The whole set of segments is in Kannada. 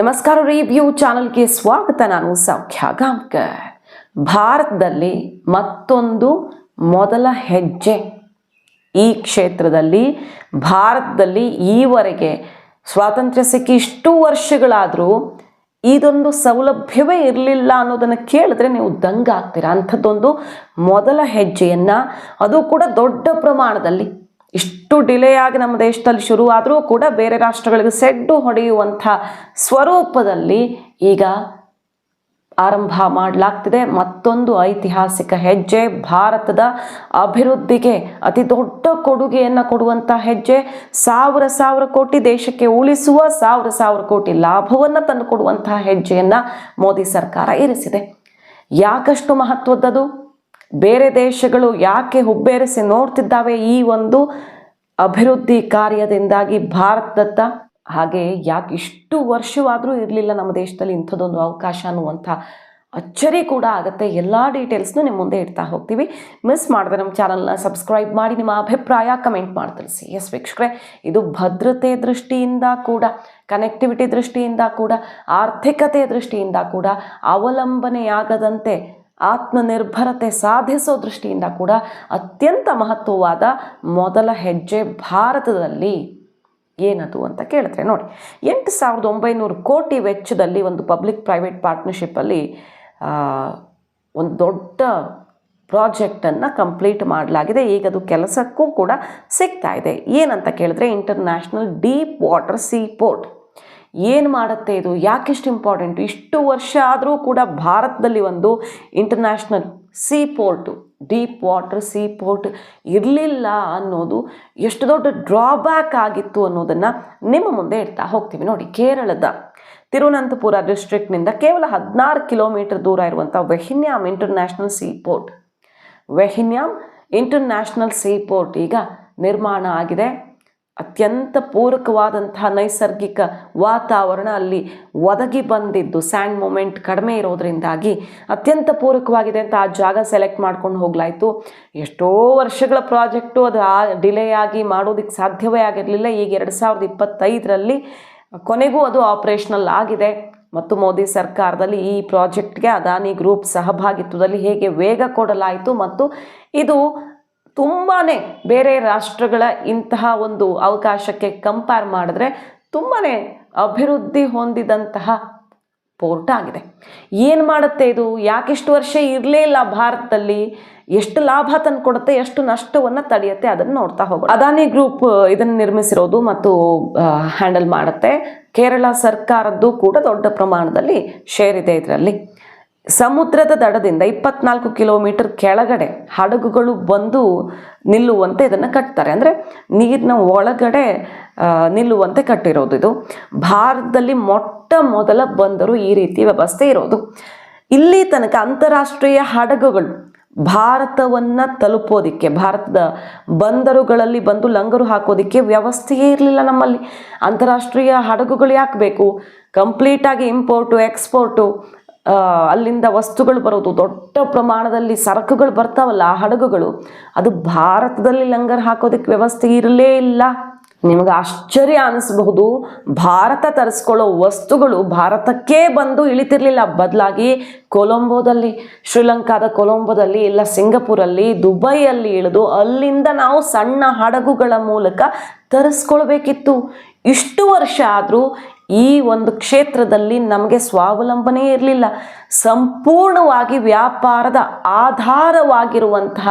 ನಮಸ್ಕಾರ ರಿವ್ಯೂ ಚಾನಲ್ಗೆ ಸ್ವಾಗತ. ನಾನು ಸೌಖ್ಯ ಗಾಂಕರ್ ಭಾರತದಲ್ಲಿ ಮತ್ತೊಂದು ಮೊದಲ ಹೆಜ್ಜೆ ಈ ಕ್ಷೇತ್ರದಲ್ಲಿ. ಭಾರತದಲ್ಲಿ ಈವರೆಗೆ ಸ್ವಾತಂತ್ರ್ಯ ಸಿಕ್ಕಿ ಇಷ್ಟು ವರ್ಷಗಳಾದರೂ ಇದೊಂದು ಸೌಲಭ್ಯವೇ ಇರಲಿಲ್ಲ ಅನ್ನೋದನ್ನು ಕೇಳಿದ್ರೆ ನೀವು ದಂಗಾಗ್ತೀರ? ಅಂಥದ್ದೊಂದು ಮೊದಲ ಹೆಜ್ಜೆಯನ್ನು. ಅದು ಕೂಡ ದೊಡ್ಡ ಪ್ರಮಾಣದಲ್ಲಿ ಇಷ್ಟು ಡಿಲೇ ಆಗಿ ನಮ್ಮ ದೇಶದಲ್ಲಿ ಶುರುವಾದರೂ ಕೂಡ ಬೇರೆ ರಾಷ್ಟ್ರಗಳಿಗೆ ಸೆಡ್ಡು ಹೊಡೆಯುವಂಥ ಸ್ವರೂಪದಲ್ಲಿ ಈಗ ಆರಂಭ ಮಾಡಲಾಗ್ತಿದೆ. ಮತ್ತೊಂದು ಐತಿಹಾಸಿಕ ಹೆಜ್ಜೆ, ಭಾರತದ ಅಭಿವೃದ್ಧಿಗೆ ಅತಿ ದೊಡ್ಡ ಕೊಡುಗೆಯನ್ನು ಕೊಡುವಂಥ ಹೆಜ್ಜೆ, ಸಾವಿರ ಸಾವಿರ ಕೋಟಿ ದೇಶಕ್ಕೆ ಉಳಿಸುವ ಸಾವಿರ ಸಾವಿರ ಕೋಟಿ ಲಾಭವನ್ನು ತಂದುಕೊಡುವಂತಹ ಹೆಜ್ಜೆಯನ್ನು ಮೋದಿ ಸರ್ಕಾರ ಇರಿಸಿದೆ. ಯಾಕಷ್ಟು ಮಹತ್ವದ್ದದು? ಬೇರೆ ದೇಶಗಳು ಯಾಕೆ ಹುಬ್ಬೇರಿಸಿ ನೋಡ್ತಿದ್ದಾವೆ ಈ ಒಂದು ಅಭಿವೃದ್ಧಿ ಕಾರ್ಯದಿಂದಾಗಿ ಭಾರತದತ್ತ? ಹಾಗೆ ಯಾಕೆ ಇಷ್ಟು ವರ್ಷವಾದರೂ ಇರಲಿಲ್ಲ ನಮ್ಮ ದೇಶದಲ್ಲಿ ಇಂಥದ್ದೊಂದು ಅವಕಾಶ ಅನ್ನುವಂಥ ಅಚ್ಚರಿ ಕೂಡ ಆಗುತ್ತೆ. ಎಲ್ಲ ಡೀಟೇಲ್ಸ್ನು ನಿಮ್ಮ ಮುಂದೆ ಇಡ್ತಾ ಹೋಗ್ತೀವಿ. ಮಿಸ್ ಮಾಡಿದೆ ನಮ್ಮ ಚಾನಲ್ನ ಸಬ್ಸ್ಕ್ರೈಬ್ ಮಾಡಿ, ನಿಮ್ಮ ಅಭಿಪ್ರಾಯ ಕಮೆಂಟ್ ಮಾಡಿ ತಿಳಿಸಿ. ಎಸ್ ವೀಕ್ಷಕರೇ, ಇದು ಭದ್ರತೆ ದೃಷ್ಟಿಯಿಂದ ಕೂಡ ಕನೆಕ್ಟಿವಿಟಿ ದೃಷ್ಟಿಯಿಂದ ಕೂಡ, ಆರ್ಥಿಕತೆ ದೃಷ್ಟಿಯಿಂದ ಕೂಡ ಅವಲಂಬನೆಯಾಗದಂತೆ ಆತ್ಮನಿರ್ಭರತೆ ಸಾಧಿಸೋ ದೃಷ್ಟಿಯಿಂದ ಕೂಡ ಅತ್ಯಂತ ಮಹತ್ವವಾದ ಮೊದಲ ಹೆಜ್ಜೆ ಭಾರತದಲ್ಲಿ ಏನದು ಅಂತ ಕೇಳಿದ್ರೆ ನೋಡಿ, ಎಂಟು ಸಾವಿರದ ಒಂಬೈನೂರು ಕೋಟಿ ವೆಚ್ಚದಲ್ಲಿ ಒಂದು ಪಬ್ಲಿಕ್ ಪ್ರೈವೇಟ್ ಪಾರ್ಟ್ನರ್ಶಿಪ್ಪಲ್ಲಿ ಒಂದು ದೊಡ್ಡ ಪ್ರಾಜೆಕ್ಟನ್ನು ಕಂಪ್ಲೀಟ್ ಮಾಡಲಾಗಿದೆ. ಈಗ ಅದು ಕೆಲಸಕ್ಕೂ ಕೂಡ ಸಿಗ್ತಾ ಇದೆ. ಏನಂತ ಕೇಳಿದ್ರೆ, international deep water sea port. ಏನು ಮಾಡುತ್ತೆ ಇದು? ಯಾಕಿಷ್ಟು ಇಂಪಾರ್ಟೆಂಟು ಇಷ್ಟು ವರ್ಷ ಆದರೂ ಕೂಡ ಭಾರತದಲ್ಲಿ ಒಂದು international sea port deep water sea port ಇರಲಿಲ್ಲ ಅನ್ನೋದು ಎಷ್ಟು ದೊಡ್ಡ ಡ್ರಾಬ್ಯಾಕ್ ಆಗಿತ್ತು ಅನ್ನೋದನ್ನು ನಿಮ್ಮ ಮುಂದೆ ಇಡ್ತಾ ಹೋಗ್ತೀವಿ ನೋಡಿ. ಕೇರಳದ ತಿರುವನಂತಪುರ ಡಿಸ್ಟ್ರಿಕ್ಟ್ನಿಂದ ಕೇವಲ ಹದಿನಾರು ಕಿಲೋಮೀಟರ್ ದೂರ ಇರುವಂಥ ವೆಹಿನ್ಯಾಮ್ international sea port ವೆಹಿನ್ಯಾಮ್ international sea port ಈಗ ನಿರ್ಮಾಣ ಆಗಿದೆ. ಅತ್ಯಂತ ಪೂರಕವಾದಂತಹ ನೈಸರ್ಗಿಕ ವಾತಾವರಣ ಅಲ್ಲಿ ಒದಗಿ ಬಂದಿದ್ದು ಸ್ಯಾಂಡ್ ಮೂಮೆಂಟ್ ಕಡಿಮೆ ಇರೋದ್ರಿಂದಾಗಿ ಅತ್ಯಂತ ಪೂರಕವಾಗಿದೆ ಅಂತ ಆ ಜಾಗ ಸೆಲೆಕ್ಟ್ ಮಾಡ್ಕೊಂಡು ಹೋಗ್ಲಾಯ್ತು. ಎಷ್ಟೋ ವರ್ಷಗಳ ಪ್ರಾಜೆಕ್ಟು ಅದು ಆ ಡಿಲೇ ಆಗಿ ಮಾಡೋದಕ್ಕೆ ಸಾಧ್ಯವೇ ಆಗಿರಲಿಲ್ಲ. ಈಗ ಎರಡು ಸಾವಿರದ ಇಪ್ಪತ್ತೈದರಲ್ಲಿ ಕೊನೆಗೂ ಅದು ಆಪರೇಷನಲ್ ಆಗಿದೆ. ಮತ್ತು ಮೋದಿ ಸರ್ಕಾರದಲ್ಲಿ ಈ ಪ್ರಾಜೆಕ್ಟ್ಗೆ ಅದಾನಿ ಗ್ರೂಪ್ ಸಹಭಾಗಿತ್ವದಲ್ಲಿ ಹೇಗೆ ವೇಗ ಕೊಡಲಾಯಿತು ಮತ್ತು ಇದು ತುಂಬಾ ಬೇರೆ ರಾಷ್ಟ್ರಗಳ ಇಂತಹ ಒಂದು ಅವಕಾಶಕ್ಕೆ ಕಂಪೇರ್ ಮಾಡಿದ್ರೆ ತುಂಬಾ ಅಭಿವೃದ್ಧಿ ಹೊಂದಿದಂತಹ ಪೋರ್ಟ್ ಆಗಿದೆ. ಏನು ಮಾಡುತ್ತೆ ಇದು? ಯಾಕೆಷ್ಟು ವರ್ಷ ಇರಲೇ ಇಲ್ಲ ಭಾರತದಲ್ಲಿ? ಎಷ್ಟು ಲಾಭ ತಂದು ಕೊಡುತ್ತೆ ಎಷ್ಟು ನಷ್ಟವನ್ನು ತಡೆಯುತ್ತೆ? ಅದನ್ನು ನೋಡ್ತಾ ಹೋಗೋಣ. ಅದಾನಿ ಗ್ರೂಪ್ ಇದನ್ನು ನಿರ್ಮಿಸಿರೋದು ಮತ್ತು ಹ್ಯಾಂಡಲ್ ಮಾಡುತ್ತೆ. ಕೇರಳ ಸರ್ಕಾರದ್ದು ಕೂಡ ದೊಡ್ಡ ಪ್ರಮಾಣದಲ್ಲಿ ಶೇರ್ ಇದೆ ಇದರಲ್ಲಿ. ಸಮುದ್ರದ ದಡದಿಂದ ಇಪ್ಪತ್ನಾಲ್ಕು ಕಿಲೋಮೀಟರ್ ಕೆಳಗಡೆ ಹಡಗುಗಳು ಬಂದು ನಿಲ್ಲುವಂತೆ ಇದನ್ನು ಕಟ್ತಾರೆ. ಅಂದರೆ ನೀರಿನ ಒಳಗಡೆ ನಿಲ್ಲುವಂತೆ ಕಟ್ಟಿರೋದು ಇದು. ಭಾರತದಲ್ಲಿ ಮೊಟ್ಟ ಮೊದಲ ಬಂದರು ಈ ರೀತಿ ವ್ಯವಸ್ಥೆ ಇರೋದು. ಇಲ್ಲಿ ತನಕ ಅಂತಾರಾಷ್ಟ್ರೀಯ ಹಡಗುಗಳು ಭಾರತವನ್ನು ತಲುಪೋದಿಕ್ಕೆ, ಭಾರತದ ಬಂದರುಗಳಲ್ಲಿ ಬಂದು ಲಂಗರು ಹಾಕೋದಿಕ್ಕೆ ವ್ಯವಸ್ಥೆಯೇ ಇರಲಿಲ್ಲ ನಮ್ಮಲ್ಲಿ. ಅಂತಾರಾಷ್ಟ್ರೀಯ ಹಡಗುಗಳು ಯಾಕೆ ಬೇಕು? ಕಂಪ್ಲೀಟಾಗಿ ಇಂಪೋರ್ಟು, ಎಕ್ಸ್ಪೋರ್ಟು ಅಲ್ಲಿಂದ ವಸ್ತುಗಳು ಬರೋದು ದೊಡ್ಡ ಪ್ರಮಾಣದಲ್ಲಿ ಸರಕುಗಳು ಬರ್ತಾವಲ್ಲ ಹಡಗುಗಳು. ಅದು ಭಾರತದಲ್ಲಿ ಲಂಗರ್ ಹಾಕೋದಕ್ಕೆ ವ್ಯವಸ್ಥೆ ಇರಲೇ ಇಲ್ಲ. ನಿಮಗೆ ಆಶ್ಚರ್ಯ ಅನಿಸಬಹುದು. ಭಾರತ ತರಿಸ್ಕೊಳ್ಳೋ ವಸ್ತುಗಳು ಭಾರತಕ್ಕೆ ಬಂದು ಇಳಿತಿರ್ಲಿಲ್ಲ. ಬದಲಾಗಿ ಕೊಲಂಬೋದಲ್ಲಿ, ಶ್ರೀಲಂಕಾದ ಕೊಲಂಬೋದಲ್ಲಿ, ಇಲ್ಲ ಸಿಂಗಪುರಲ್ಲಿ, ದುಬೈಯಲ್ಲಿ ಇಳಿದು ಅಲ್ಲಿಂದ ನಾವು ಸಣ್ಣ ಹಡಗುಗಳ ಮೂಲಕ ತರಿಸ್ಕೊಳ್ಬೇಕಿತ್ತು. ಇಷ್ಟು ವರ್ಷ ಆದರೂ ಈ ಒಂದು ಕ್ಷೇತ್ರದಲ್ಲಿ ನಮಗೆ ಸ್ವಾವಲಂಬನೆ ಇರಲಿಲ್ಲ. ಸಂಪೂರ್ಣವಾಗಿ ವ್ಯಾಪಾರದ ಆಧಾರವಾಗಿರುವಂತಹ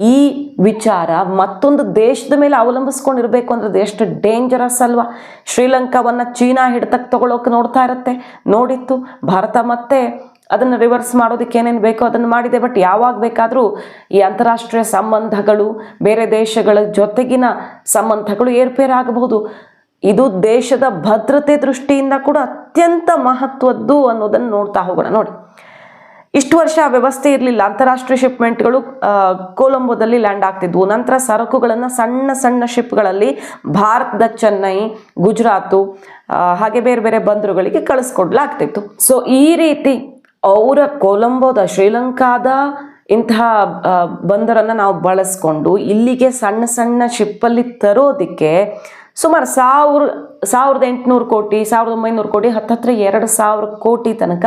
ಈ ವಿಚಾರ ಮತ್ತೊಂದು ದೇಶದ ಮೇಲೆ ಅವಲಂಬಿಸ್ಕೊಂಡಿರಬೇಕು ಅಂದರೆ ಅದು ಎಷ್ಟು ಡೇಂಜರಸ್ ಅಲ್ವಾ? ಶ್ರೀಲಂಕಾವನ್ನು ಚೀನಾ ಹಿಡ್ತಕ್ಕೆ ತಗೊಳ್ಳೋಕೆ ನೋಡ್ತಾ ಇರುತ್ತೆ. ನೋಡಿತ್ತು. ಭಾರತ ಮತ್ತೆ ಅದನ್ನು ರಿವರ್ಸ್ ಮಾಡೋದಕ್ಕೆ ಏನೇನು ಬೇಕೋ ಅದನ್ನು ಮಾಡಿದೆ. ಬಟ್ ಯಾವಾಗ ಬೇಕಾದರೂ ಈ ಅಂತಾರಾಷ್ಟ್ರೀಯ ಸಂಬಂಧಗಳು, ಬೇರೆ ದೇಶಗಳ ಜೊತೆಗಿನ ಸಂಬಂಧಗಳು ಏರ್ಪೇರಾಗಬಹುದು. ಇದು ದೇಶದ ಭದ್ರತೆ ದೃಷ್ಟಿಯಿಂದ ಕೂಡ ಅತ್ಯಂತ ಮಹತ್ವದ್ದು ಅನ್ನೋದನ್ನು ನೋಡ್ತಾ ಹೋಗೋಣ. ನೋಡಿ, ಇಷ್ಟು ವರ್ಷ ಆ ವ್ಯವಸ್ಥೆ ಇರಲಿಲ್ಲ. ಅಂತಾರಾಷ್ಟ್ರೀಯ ಶಿಪ್ಮೆಂಟ್ಗಳು ಕೊಲಂಬೋದಲ್ಲಿ ಲ್ಯಾಂಡ್ ಆಗ್ತಿದ್ವು ನಂತರ ಸರಕುಗಳನ್ನು ಸಣ್ಣ ಸಣ್ಣ ಶಿಪ್ಗಳಲ್ಲಿ ಭಾರತದ ಚೆನ್ನೈ, ಗುಜರಾತು ಹಾಗೆ ಬೇರೆ ಬೇರೆ ಬಂದರುಗಳಿಗೆ ಕಳಿಸ್ಕೊಡ್ಲಾಗ್ತಿತ್ತು. ಸೊ ಈ ರೀತಿ ಅವರ ಕೊಲಂಬೋದ, ಶ್ರೀಲಂಕಾದ ಇಂತಹ ಬಂದರನ್ನು ನಾವು ಬಳಸ್ಕೊಂಡು ಇಲ್ಲಿಗೆ ಸಣ್ಣ ಸಣ್ಣ ಶಿಪ್ಪಲ್ಲಿ ತರೋದಕ್ಕೆ ಸುಮಾರು ಸಾವಿರ, ಸಾವಿರದ ಎಂಟುನೂರು ಕೋಟಿ, ಸಾವಿರದ ಒಂಬೈನೂರು ಕೋಟಿ, ಹತ್ತತ್ರ ಎರಡು ಸಾವಿರ ಕೋಟಿ ತನಕ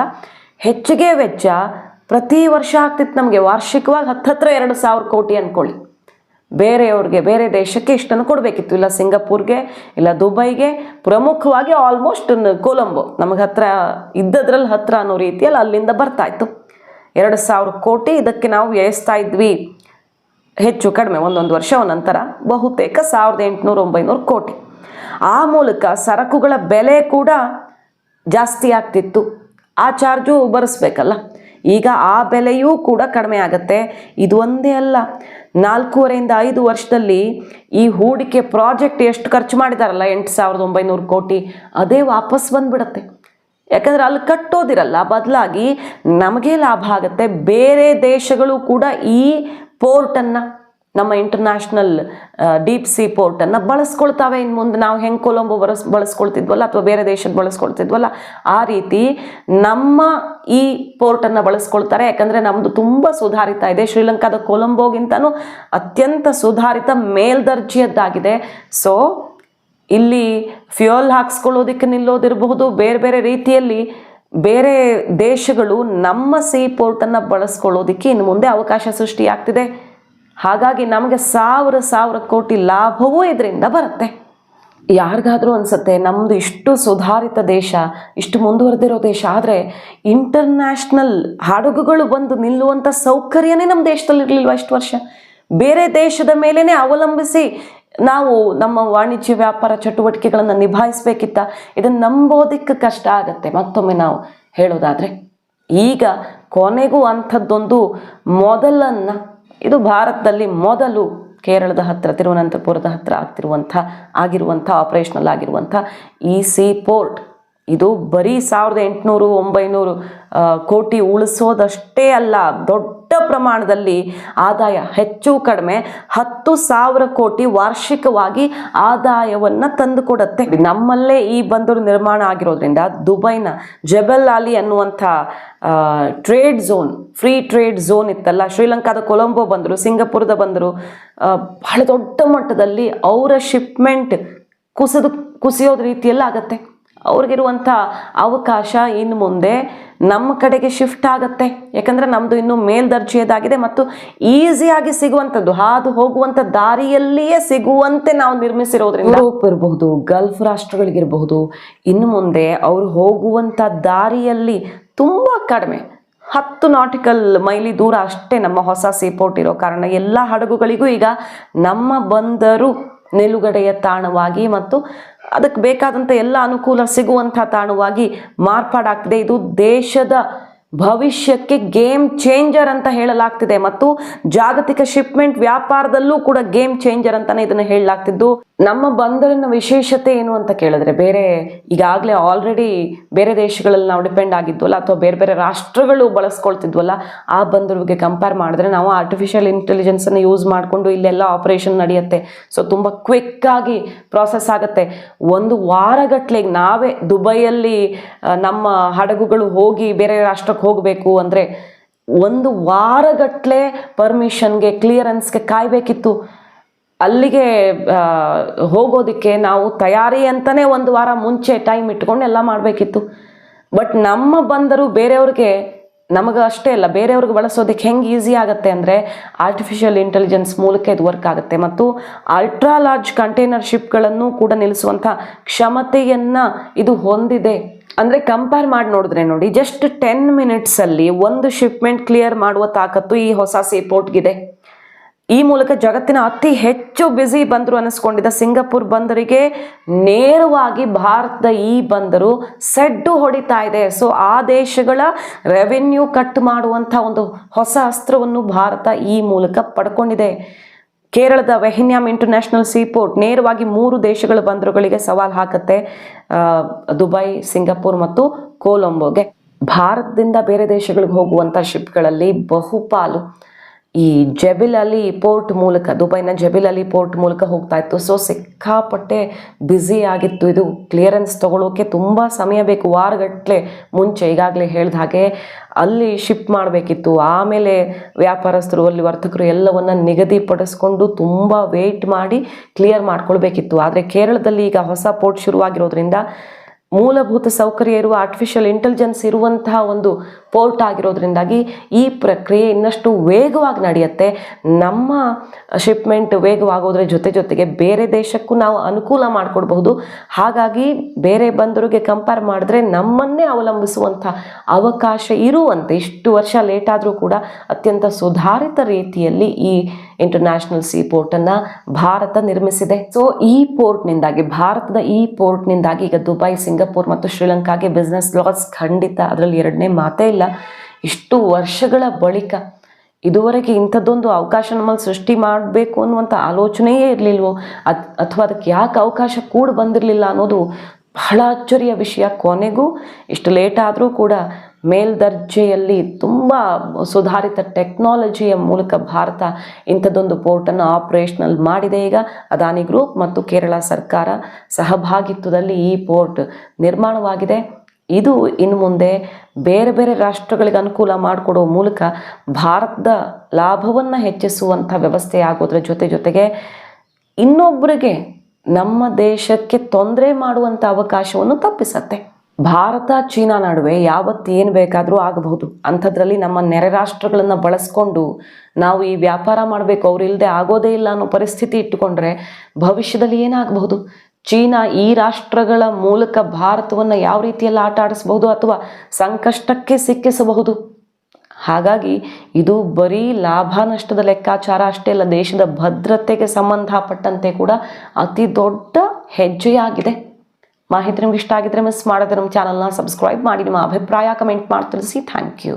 ಹೆಚ್ಚಿಗೆ ವೆಚ್ಚ ಪ್ರತಿ ವರ್ಷ ಆಗ್ತಿತ್ತು ನಮಗೆ. ವಾರ್ಷಿಕವಾಗಿ ಹತ್ತತ್ರ ಎರಡು ಸಾವಿರ ಕೋಟಿ ಅಂದ್ಕೊಳ್ಳಿ ಬೇರೆಯವ್ರಿಗೆ, ಬೇರೆ ದೇಶಕ್ಕೆ ಇಷ್ಟನ್ನು ಕೊಡಬೇಕಿತ್ತು. ಇಲ್ಲ ಸಿಂಗಾಪುರ್ಗೆ, ಇಲ್ಲ ದುಬೈಗೆ, ಪ್ರಮುಖವಾಗಿ ಆಲ್ಮೋಸ್ಟ್ ಕೊಲಂಬೋ. ನಮಗೆ ಹತ್ತಿರ ಇದ್ದದ್ರಲ್ಲಿ ಹತ್ತಿರ ಅನ್ನೋ ರೀತಿಯಲ್ಲಿ ಅಲ್ಲಿಂದ ಬರ್ತಾ ಇತ್ತು. ಎರಡು ಸಾವಿರ ಕೋಟಿ ಇದಕ್ಕೆ ನಾವು ವ್ಯಯಿಸ್ತಾ ಇದ್ವಿ. ಹೆಚ್ಚು ಕಡಿಮೆ ಒಂದೊಂದು ವರ್ಷ ನಂತರ ಬಹುತೇಕ ಸಾವಿರದ ಎಂಟುನೂರ ಒಂಬೈನೂರು ಕೋಟಿ. ಆ ಮೂಲಕ ಸರಕುಗಳ ಬೆಲೆ ಕೂಡ ಜಾಸ್ತಿ ಆಗ್ತಿತ್ತು. ಆ ಚಾರ್ಜು ಬರೆಸ್ಬೇಕಲ್ಲ. ಈಗ ಆ ಬೆಲೆಯೂ ಕೂಡ ಕಡಿಮೆ ಆಗುತ್ತೆ. ಇದು ಒಂದೇ ಅಲ್ಲ. ನಾಲ್ಕೂವರೆಯಿಂದ ಐದು ವರ್ಷದಲ್ಲಿ ಈ ಹೂಡಿಕೆ ಪ್ರಾಜೆಕ್ಟ್ ಎಷ್ಟು ಖರ್ಚು ಮಾಡಿದಾರಲ್ಲ ಎಂಟು ಸಾವಿರದ ಒಂಬೈನೂರು ಕೋಟಿ. ಅದೇ ವಾಪಸ್ ಬಂದ್ಬಿಡತ್ತೆ. ಯಾಕಂದರೆ ಅಲ್ಲಿ ಕಟ್ಟೋದಿರಲ್ಲ. ಬದಲಾಗಿ ನಮಗೆ ಲಾಭ ಆಗುತ್ತೆ. ಬೇರೆ ದೇಶಗಳು ಕೂಡ ಈ ಪೋರ್ಟನ್ನು ನಮ್ಮ ಇಂಟರ್ನ್ಯಾಷನಲ್ ಡೀಪ್ ಸಿ ಪೋರ್ಟನ್ನು ಬಳಸ್ಕೊಳ್ತಾವೆ. ಇನ್ನು ಮುಂದೆ ನಾವು ಹೆಂಗೆ ಕೊಲಂಬೋ ಬಳಸ್, ಬಳಸ್ಕೊಳ್ತಿದ್ವಲ್ಲ ಅಥವಾ ಬೇರೆ ದೇಶದ ಬಳಸ್ಕೊಳ್ತಿದ್ವಲ್ಲ, ಆ ರೀತಿ ನಮ್ಮ ಈ ಪೋರ್ಟನ್ನು ಬಳಸ್ಕೊಳ್ತಾರೆ. ಯಾಕಂದರೆ ನಮ್ಮದು ತುಂಬ ಸುಧಾರಿತ ಇದೆ. ಶ್ರೀಲಂಕಾದ ಕೊಲಂಬೋಗಿಂತನೂ ಅತ್ಯಂತ ಸುಧಾರಿತ ಮೇಲ್ದರ್ಜೆಯದ್ದಾಗಿದೆ. ಸೊ ಇಲ್ಲಿ ಫ್ಯೂಯಲ್ ಹಾಕ್ಸ್ಕೊಳ್ಳೋದಕ್ಕೆ ನಿಲ್ಲೋದಿರಬಹುದು. ಬೇರೆ ಬೇರೆ ರೀತಿಯಲ್ಲಿ ಬೇರೆ ದೇಶಗಳು ನಮ್ಮ ಸೀ ಪೋರ್ಟನ್ನು ಬಳಸ್ಕೊಳ್ಳೋದಕ್ಕೆ ಇನ್ನು ಮುಂದೆ ಅವಕಾಶ ಸೃಷ್ಟಿಯಾಗ್ತಿದೆ. ಹಾಗಾಗಿ ನಮಗೆ ಸಾವಿರ ಸಾವಿರ ಕೋಟಿ ಲಾಭವೂ ಇದರಿಂದ ಬರುತ್ತೆ. ಯಾರಿಗಾದರೂ ಅನಿಸುತ್ತೆ ನಮ್ಮದು ಇಷ್ಟು ಸುಧಾರಿತ ದೇಶ, ಇಷ್ಟು ಮುಂದುವರೆದಿರೋ ದೇಶ, ಆದರೆ ಇಂಟರ್ನ್ಯಾಷನಲ್ ಹಡಗುಗಳು ಬಂದು ನಿಲ್ಲುವಂಥ ಸೌಕರ್ಯನೇ ನಮ್ಮ ದೇಶದಲ್ಲಿ ಇರಲಿಲ್ವ ಇಷ್ಟು ವರ್ಷ? ಬೇರೆ ದೇಶದ ಮೇಲೇ ಅವಲಂಬಿಸಿ ನಾವು ನಮ್ಮ ವಾಣಿಜ್ಯ ವ್ಯಾಪಾರ ಚಟುವಟಿಕೆಗಳನ್ನು ನಿಭಾಯಿಸಬೇಕಿತ್ತ ಇದನ್ನು ನಂಬೋದಕ್ಕೆ ಕಷ್ಟ ಆಗತ್ತೆ. ಮತ್ತೊಮ್ಮೆ ನಾವು ಹೇಳೋದಾದರೆ, ಈಗ ಕೊನೆಗೂ ಅಂಥದ್ದೊಂದು ಮೊದಲನ್ನು, ಇದು ಭಾರತದಲ್ಲಿ ಮೊದಲು ಕೇರಳದ ಹತ್ತಿರ ತಿರುವನಂತಪುರದ ಹತ್ತಿರ ಆಗ್ತಿರುವಂಥ, ಆಗಿರುವಂಥ ಆಪರೇಷನಲ್ ಆಗಿರುವಂಥ ಈ ಸಿ ಪೋರ್ಟ್ ಇದು ಬರೀ ಸಾವಿರದ ಎಂಟುನೂರು ಒಂಬೈನೂರು ಕೋಟಿ ಉಳಿಸೋದಷ್ಟೇ ಅಲ್ಲ, ದೊಡ್ಡ ಪ್ರಮಾಣದಲ್ಲಿ ಆದಾಯ ಹೆಚ್ಚು ಕಡಿಮೆ ಹತ್ತು ಸಾವಿರ ಕೋಟಿ ವಾರ್ಷಿಕವಾಗಿ ಆದಾಯವನ್ನು ತಂದುಕೊಡುತ್ತೆ. ನಮ್ಮಲ್ಲೇ ಈ ಬಂದರು ನಿರ್ಮಾಣ ಆಗಿರೋದ್ರಿಂದ ದುಬೈನ ಜಬಲ್ ಅಲಿ ಅನ್ನುವಂಥ trade zone free trade zone ಇತ್ತಲ್ಲ. ಶ್ರೀಲಂಕಾದ ಕೊಲಂಬೋ ಬಂದರು, ಸಿಂಗಪುರದ ಬಂದರು ಬಹಳ ದೊಡ್ಡ ಮಟ್ಟದಲ್ಲಿ ಅವರ ಶಿಪ್ಮೆಂಟ್ ಕುಸಿದು, ಕುಸಿಯೋದ ರೀತಿಯಲ್ಲ ಆಗತ್ತೆ. ಅವ್ರಿಗಿರುವಂಥ ಅವಕಾಶ ಇನ್ನು ಮುಂದೆ ನಮ್ಮ ಕಡೆಗೆ ಶಿಫ್ಟ್ ಆಗುತ್ತೆ. ಯಾಕಂದರೆ ನಮ್ಮದು ಇನ್ನೂ ಮೇಲ್ದರ್ಜೆಯದಾಗಿದೆ ಮತ್ತು ಈಸಿಯಾಗಿ ಸಿಗುವಂಥದ್ದು, ಹಾದು ಹೋಗುವಂಥ ದಾರಿಯಲ್ಲಿಯೇ ಸಿಗುವಂತೆ ನಾವು ನಿರ್ಮಿಸಿರೋದ್ರಿಂದ ಯುರೋಪ್ ಇರಬಹುದು, ಗಲ್ಫ್ ರಾಷ್ಟ್ರಗಳಿಗಿರಬಹುದು, ಇನ್ನು ಮುಂದೆ ಅವರು ಹೋಗುವಂಥ ದಾರಿಯಲ್ಲಿ ತುಂಬ ಕಡಿಮೆ. ಹತ್ತು ನಾಟಿಕಲ್ ಮೈಲಿ ದೂರ ಅಷ್ಟೇ ನಮ್ಮ ಹೊಸ ಸೀಪೋರ್ಟ್ ಇರೋ ಕಾರಣ. ಎಲ್ಲ ಹಡಗುಗಳಿಗೂ ಈಗ ನಮ್ಮ ಬಂದರು ನಿಲುಗಡೆಯ ತಾಣವಾಗಿ ಮತ್ತು ಅದಕ್ಕೆ ಬೇಕಾದಂಥ ಎಲ್ಲ ಅನುಕೂಲ ಸಿಗುವಂಥ ತಾಣವಾಗಿ ಮಾರ್ಪಾಡಾಗ್ತಿದೆ. ಇದು ದೇಶದ ಭವಿಷ್ಯಕ್ಕೆ ಗೇಮ್ ಚೇಂಜರ್ ಅಂತ ಹೇಳಲಾಗ್ತಿದೆ ಮತ್ತು ಜಾಗತಿಕ ಶಿಪ್ಮೆಂಟ್ ವ್ಯಾಪಾರದಲ್ಲೂ ಕೂಡ ಗೇಮ್ ಚೇಂಜರ್ ಅಂತಾನೆ ಇದನ್ನು ಹೇಳಲಾಗ್ತಿದ್ದು. ನಮ್ಮ ಬಂದರಿನ ವಿಶೇಷತೆ ಏನು ಅಂತ ಕೇಳಿದ್ರೆ ಬೇರೆ ಈಗಾಗಲೇ ಆಲ್ರೆಡಿ ಬೇರೆ ದೇಶಗಳಲ್ಲಿ ನಾವು ಡಿಪೆಂಡ್ ಆಗಿದ್ವಲ್ಲ ಅಥವಾ ಬೇರೆ ಬೇರೆ ರಾಷ್ಟ್ರಗಳು ಬಳಸ್ಕೊಳ್ತಿದ್ವಲ್ಲ, ಆ ಬಂದರಿಗೆ ಕಂಪೇರ್ ಮಾಡಿದ್ರೆ ನಾವು ಆರ್ಟಿಫಿಷಿಯಲ್ ಇಂಟೆಲಿಜೆನ್ಸನ್ನು ಯೂಸ್ ಮಾಡಿಕೊಂಡು ಇಲ್ಲೆಲ್ಲ ಆಪರೇಷನ್ ನಡೆಯುತ್ತೆ. ಸೊ ತುಂಬ ಕ್ವಿಕ್ ಆಗಿ ಪ್ರಾಸೆಸ್ ಆಗುತ್ತೆ. ಒಂದು ವಾರಗಟ್ಲೆ ನಾವೇ ದುಬೈಯಲ್ಲಿ ನಮ್ಮ ಹಡಗುಗಳು ಹೋಗಿ ಬೇರೆ ರಾಷ್ಟ್ರಕ್ಕೆ ಹೋಗಬೇಕು ಅಂದರೆ ಒಂದು ವಾರಗಟ್ಟಲೆ ಪರ್ಮಿಷನ್ಗೆ ಕ್ಲಿಯರೆನ್ಸ್ಗೆ ಕಾಯಬೇಕಿತ್ತು. ಅಲ್ಲಿಗೆ ಹೋಗೋದಕ್ಕೆ ನಾವು ತಯಾರಿ ಅಂತಲೇ ಒಂದು ವಾರ ಮುಂಚೆ ಟೈಮ್ ಇಟ್ಕೊಂಡು ಎಲ್ಲ ಮಾಡಬೇಕಿತ್ತು. ಬಟ್ ನಮ್ಮ ಬಂದರು ಬೇರೆಯವ್ರಿಗೆ ನಮಗೆ ಅಷ್ಟೇ ಅಲ್ಲ, ಬೇರೆಯವ್ರಿಗೆ ಬಳಸೋದಕ್ಕೆ ಹೆಂಗೆ ಈಸಿ ಆಗುತ್ತೆ ಅಂದರೆ ಆರ್ಟಿಫಿಷಿಯಲ್ ಇಂಟೆಲಿಜೆನ್ಸ್ ಮೂಲಕ ಇದು ವರ್ಕ್ ಆಗುತ್ತೆ ಮತ್ತು ಅಲ್ಟ್ರಾ ಲಾರ್ಜ್ ಕಂಟೈನರ್ ಶಿಪ್ಗಳನ್ನು ಕೂಡ ನಿಲ್ಲಿಸುವಂಥ ಕ್ಷಮತೆಯನ್ನು ಇದು ಹೊಂದಿದೆ. ಅಂದರೆ ಕಂಪೇರ್ ಮಾಡಿ ನೋಡಿದ್ರೆ ನೋಡಿ ಜಸ್ಟ್ ಟೆನ್ ಮಿನಿಟ್ಸಲ್ಲಿ ಒಂದು ಶಿಪ್ಮೆಂಟ್ ಕ್ಲಿಯರ್ ಮಾಡುವ ತಾಕತ್ತು ಈ ಹೊಸ ಸೀಪೋರ್ಟ್ಗಿದೆ ಈ ಮೂಲಕ ಜಗತ್ತಿನ ಅತಿ ಹೆಚ್ಚು ಬ್ಯುಸಿ ಬಂದರು ಅನ್ನಿಸ್ಕೊಂಡಿದ್ದ ಸಿಂಗಪುರ್ ಬಂದರಿಗೆ ನೇರವಾಗಿ ಭಾರತದ ಈ ಬಂದರು ಸೆಡ್ಡು ಹೊಡಿತಾ ಇದೆ. ಸೊ ಆ ದೇಶಗಳ ರೆವೆನ್ಯೂ ಕಟ್ ಮಾಡುವಂಥ ಒಂದು ಹೊಸ ಅಸ್ತ್ರವನ್ನು ಭಾರತ ಈ ಮೂಲಕ ಪಡ್ಕೊಂಡಿದೆ. ಕೇರಳದ ವೆಹಿನ್ಯಾಮ್ ಇಂಟರ್ನ್ಯಾಷನಲ್ ಸೀಪೋರ್ಟ್ ನೇರವಾಗಿ ಮೂರು ದೇಶಗಳ ಬಂದರುಗಳಿಗೆ ಸವಾಲ್ ಹಾಕುತ್ತೆ. ದುಬೈ, ಸಿಂಗಾಪುರ್ ಮತ್ತು ಕೊಲಂಬೋಗೆ. ಭಾರತದಿಂದ ಬೇರೆ ದೇಶಗಳಿಗೆ ಹೋಗುವಂಥ ಶಿಪ್ಗಳಲ್ಲಿ ಬಹುಪಾಲು ಈ ಜಬಿಲ್ ಅಲಿ ಪೋರ್ಟ್ ಮೂಲಕ, ದುಬೈನ ಜಬಿಲ್ ಅಲಿ ಪೋರ್ಟ್ ಮೂಲಕ ಹೋಗ್ತಾ ಇತ್ತು. ಸೊ ಸಿಕ್ಕಾಪಟ್ಟೆ ಬ್ಯುಸಿ ಆಗಿತ್ತು. ಇದು ಕ್ಲಿಯರೆನ್ಸ್ ತಗೊಳ್ಳೋಕೆ ತುಂಬ ಸಮಯ ಬೇಕು. ವಾರಗಟ್ಟಲೆ ಮುಂಚೆ ಈಗಾಗಲೇ ಹೇಳಿದ ಹಾಗೆ ಅಲ್ಲಿ ಶಿಪ್ ಮಾಡಬೇಕಿತ್ತು. ಆಮೇಲೆ ವ್ಯಾಪಾರಸ್ಥರು, ಅಲ್ಲಿ ವರ್ತಕರು ಎಲ್ಲವನ್ನ ನಿಗದಿಪಡಿಸ್ಕೊಂಡು ತುಂಬ ವೇಟ್ ಮಾಡಿ ಕ್ಲಿಯರ್ ಮಾಡ್ಕೊಳ್ಬೇಕಿತ್ತು. ಆದರೆ ಕೇರಳದಲ್ಲಿ ಈಗ ಹೊಸ ಪೋರ್ಟ್ ಶುರುವಾಗಿರೋದ್ರಿಂದ ಮೂಲಭೂತ ಸೌಕರ್ಯ ಇರುವ ಆರ್ಟಿಫಿಷಿಯಲ್ ಇಂಟೆಲಿಜೆನ್ಸ್ ಇರುವಂತಹ ಒಂದು ಪೋರ್ಟ್ ಆಗಿರೋದ್ರಿಂದಾಗಿ ಈ ಪ್ರಕ್ರಿಯೆ ಇನ್ನಷ್ಟು ವೇಗವಾಗಿ ನಡೆಯುತ್ತೆ. ನಮ್ಮ ಶಿಪ್ಮೆಂಟ್ ವೇಗವಾಗೋದ್ರ ಜೊತೆ ಜೊತೆಗೆ ಬೇರೆ ದೇಶಕ್ಕೂ ನಾವು ಅನುಕೂಲ ಮಾಡಿಕೊಡ್ಬಹುದು. ಹಾಗಾಗಿ ಬೇರೆ ಬಂದರಿಗೆ ಕಂಪೇರ್ ಮಾಡಿದ್ರೆ ನಮ್ಮನ್ನೇ ಅವಲಂಬಿಸುವಂಥ ಅವಕಾಶ ಇರುವಂತೆ ಇಷ್ಟು ವರ್ಷ ಲೇಟ್ ಆದರೂ ಕೂಡ ಅತ್ಯಂತ ಸುಧಾರಿತ ರೀತಿಯಲ್ಲಿ ಈ ಇಂಟರ್ನ್ಯಾಷನಲ್ ಸಿ ಪೋರ್ಟನ್ನು ಭಾರತ ನಿರ್ಮಿಸಿದೆ. ಸೊ ಈ ಪೋರ್ಟ್ನಿಂದಾಗಿ ಭಾರತದ ಈ ಪೋರ್ಟ್ನಿಂದಾಗಿ ಈಗ ದುಬೈ, ಸಿಂಗಾಪುರ್ ಮತ್ತು ಶ್ರೀಲಂಕಾಗೆ ಬಿಸ್ನೆಸ್ ಲಾಸ್ ಖಂಡಿತ ಅದರಲ್ಲಿ ಎರಡನೇ ಮಾತೇ ಇಲ್ಲ. ಇಷ್ಟು ವರ್ಷಗಳ ಬಳಿಕ ಇದುವರೆಗೆ ಇಂಥದ್ದೊಂದು ಅವಕಾಶ ನಮ್ಮಲ್ಲಿ ಸೃಷ್ಟಿ ಮಾಡಬೇಕು ಅನ್ನುವಂಥ ಆಲೋಚನೆಯೇ ಇರಲಿಲ್ವೋ? ಅದ್ ಅಥವಾ ಅದಕ್ಕೆ ಯಾಕೆ ಅವಕಾಶ ಕೂಡ ಬಂದಿರಲಿಲ್ಲ ಅನ್ನೋದು ಬಹಳ ಅಚ್ಚರಿಯ ವಿಷಯ. ಕೊನೆಗೂ ಇಷ್ಟು ಲೇಟ್ ಆದರೂ ಕೂಡ ಮೇಲ್ದರ್ಜೆಯಲ್ಲಿ ತುಂಬ ಸುಧಾರಿತ ಟೆಕ್ನಾಲಜಿಯ ಮೂಲಕ ಭಾರತ ಇಂಥದ್ದೊಂದು ಪೋರ್ಟನ್ನು ಆಪರೇಷನಲ್ ಮಾಡಿದೆ. ಈಗ ಅದಾನಿ ಗ್ರೂಪ್ ಮತ್ತು ಕೇರಳ ಸರ್ಕಾರ ಸಹಭಾಗಿತ್ವದಲ್ಲಿ ಈ ಪೋರ್ಟ್ ನಿರ್ಮಾಣವಾಗಿದೆ. ಇದು ಇನ್ನು ಮುಂದೆ ಬೇರೆ ಬೇರೆ ರಾಷ್ಟ್ರಗಳಿಗೆ ಅನುಕೂಲ ಮಾಡಿಕೊಡೋ ಮೂಲಕ ಭಾರತದ ಲಾಭವನ್ನು ಹೆಚ್ಚಿಸುವಂಥ ವ್ಯವಸ್ಥೆ ಆಗೋದ್ರ ಜೊತೆ ಜೊತೆಗೆ ಇನ್ನೊಬ್ಬರಿಗೆ ನಮ್ಮ ದೇಶಕ್ಕೆ ತೊಂದರೆ ಮಾಡುವಂಥ ಅವಕಾಶವನ್ನು ತಪ್ಪಿಸತ್ತೆ. ಭಾರತ, ಚೀನಾ ನಡುವೆ ಯಾವತ್ತು ಏನು ಬೇಕಾದರೂ ಆಗಬಹುದು. ಅಂಥದ್ರಲ್ಲಿ ನಮ್ಮ ನೆರೆ ರಾಷ್ಟ್ರಗಳನ್ನು ಬಳಸ್ಕೊಂಡು ನಾವು ಈ ವ್ಯಾಪಾರ ಮಾಡಬೇಕು. ಅವ್ರು ಇಲ್ಲದೆ ಆಗೋದೇ ಇಲ್ಲ ಅನ್ನೋ ಪರಿಸ್ಥಿತಿ ಇಟ್ಟುಕೊಂಡ್ರೆ ಭವಿಷ್ಯದಲ್ಲಿ ಏನಾಗಬಹುದು? ಚೀನಾ ಈ ರಾಷ್ಟ್ರಗಳ ಮೂಲಕ ಭಾರತವನ್ನು ಯಾವ ರೀತಿಯಲ್ಲಿ ಆಟ ಆಡಿಸಬಹುದು ಅಥವಾ ಸಂಕಷ್ಟಕ್ಕೆ ಸಿಕ್ಕಿಸಬಹುದು? ಹಾಗಾಗಿ ಇದು ಬರೀ ಲಾಭ ನಷ್ಟದ ಲೆಕ್ಕಾಚಾರ ಅಷ್ಟೇ ಅಲ್ಲ, ದೇಶದ ಭದ್ರತೆಗೆ ಸಂಬಂಧಪಟ್ಟಂತೆ ಕೂಡ ಅತಿ ದೊಡ್ಡ ಹೆಜ್ಜೆಯಾಗಿದೆ. ಮಾಹಿತಿ ನಿಮ್ಗೆ ಇಷ್ಟ ಆಗಿದ್ರೆ ಮಿಸ್ ಮಾಡದೆ ನಮ್ಮ ಚಾನಲ್ನ ಸಬ್ಸ್ಕ್ರೈಬ್ ಮಾಡಿ, ನಿಮ್ಮ ಅಭಿಪ್ರಾಯ ಕಮೆಂಟ್ ಮಾಡಿ ತಿಳಿಸಿ ಥ್ಯಾಂಕ್ ಯು